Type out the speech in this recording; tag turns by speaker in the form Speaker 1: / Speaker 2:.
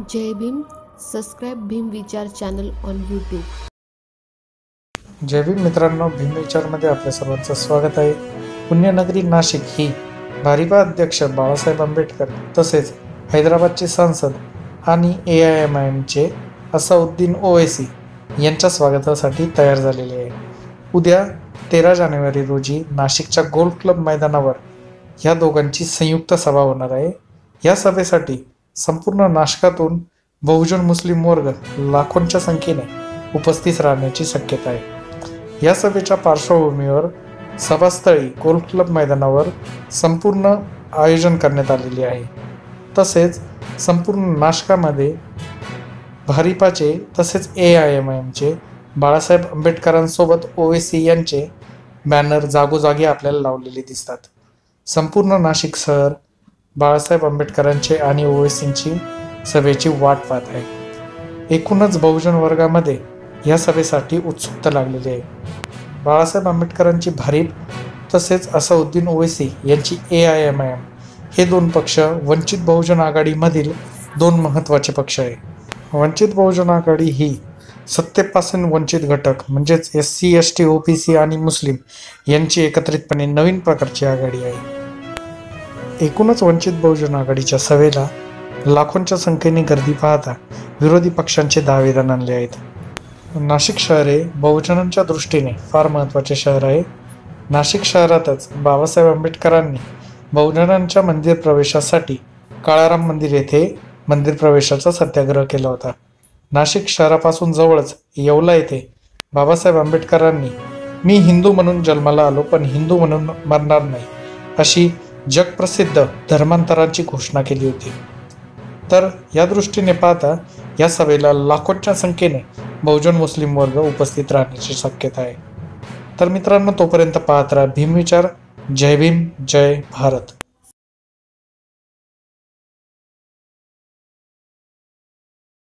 Speaker 1: Jai Bhim. Subscribe Bhim Vichar channel on YouTube
Speaker 2: Jai Bhim मित्रांनो भीम विचारमध्ये आपल्या सर्वांचं स्वागत आहे. पुण्यनगरी नाशिक ही भारिपा अध्यक्ष बाळासाहेब आंबेडकर तसेच हैदराबादचे सांसद आणि ए आय एम आय एमचे असाउद्दीन ओवेसी यांच्या स्वागतासाठी तयार झालेली आहे. उद्या तेरा जानेवारी रोजी नाशिकच्या गोल्फ क्लब मैदानावर ह्या दोघांची संयुक्त सभा होणार आहे. या सभेसाठी संपूर्ण नाशकातून बहुजन मुस्लिम वर्ग लाखोंच्या संख्येने उपस्थित राहण्याची शक्यता आहे. या सभेच्या पार्श्वभूमीवर सभास्थळी गोल्फ क्लब मैदानावर संपूर्ण आयोजन करण्यात आलेले आहे. तसेच संपूर्ण नाशकामध्ये भारिपाचे तसेच ए आय एम आय एमचे बाळासाहेब आंबेडकरांसोबत ओवेसी यांचे बॅनर जागोजागी आपल्याला लावलेले दिसतात. संपूर्ण नाशिक शहर बाळासाहेब आंबेडकरांचे आणि ओवेसींची सभेची वाट पाहत आहे. एकूणच बहुजन वर्गामध्ये या सभेसाठी उत्सुकता लागलेली आहे. बाळासाहेब आंबेडकरांची भारीप तसेच असउद्दीन ओवेसी यांची A I M I M हे दोन पक्ष वंचित बहुजन आघाडीमधील दोन महत्त्वाचे पक्ष आहे. वंचित बहुजन आघाडी ही सत्तेपासून वंचित घटक म्हणजेच S C S T O B C आणि मुस्लिम यांची एकत्रितपणे नवीन प्रकारची आघाडी आहे. एकूणच वंचित बहुजन आघाडीच्या सभेला लाखोंच्या संख्येने गर्दी पाहता विरोधी पक्षांचे दावेदार आणले आहेत. नाशिक शहर हे बहुजनांच्या दृष्टीने फार महत्त्वाचे शहर आहे नाशिक शहरातच बाबासाहेब आंबेडकरांनी बहुजनांच्या मंदिर प्रवेशासाठी काळाराम मंदिर येथे मंदिर प्रवेशाचा सत्याग्रह केला होता. नाशिक शहरापासून जवळच येवला येथे बाबासाहेब आंबेडकरांनी मी हिंदू म्हणून जन्माला आलो पण हिंदू म्हणून मरणार नाही अशी जगप्रसिद्ध धर्मांतरांची घोषणा केली होती. तर या दृष्टीने पाहता या सभेला लाखोंच्या संख्येने बहुजन मुस्लिम वर्ग उपस्थित राहण्याची शक्यता आहे. तर मित्रांनो तोपर्यंत पाहत राहा भीम विचार. जय भीम जय भारत.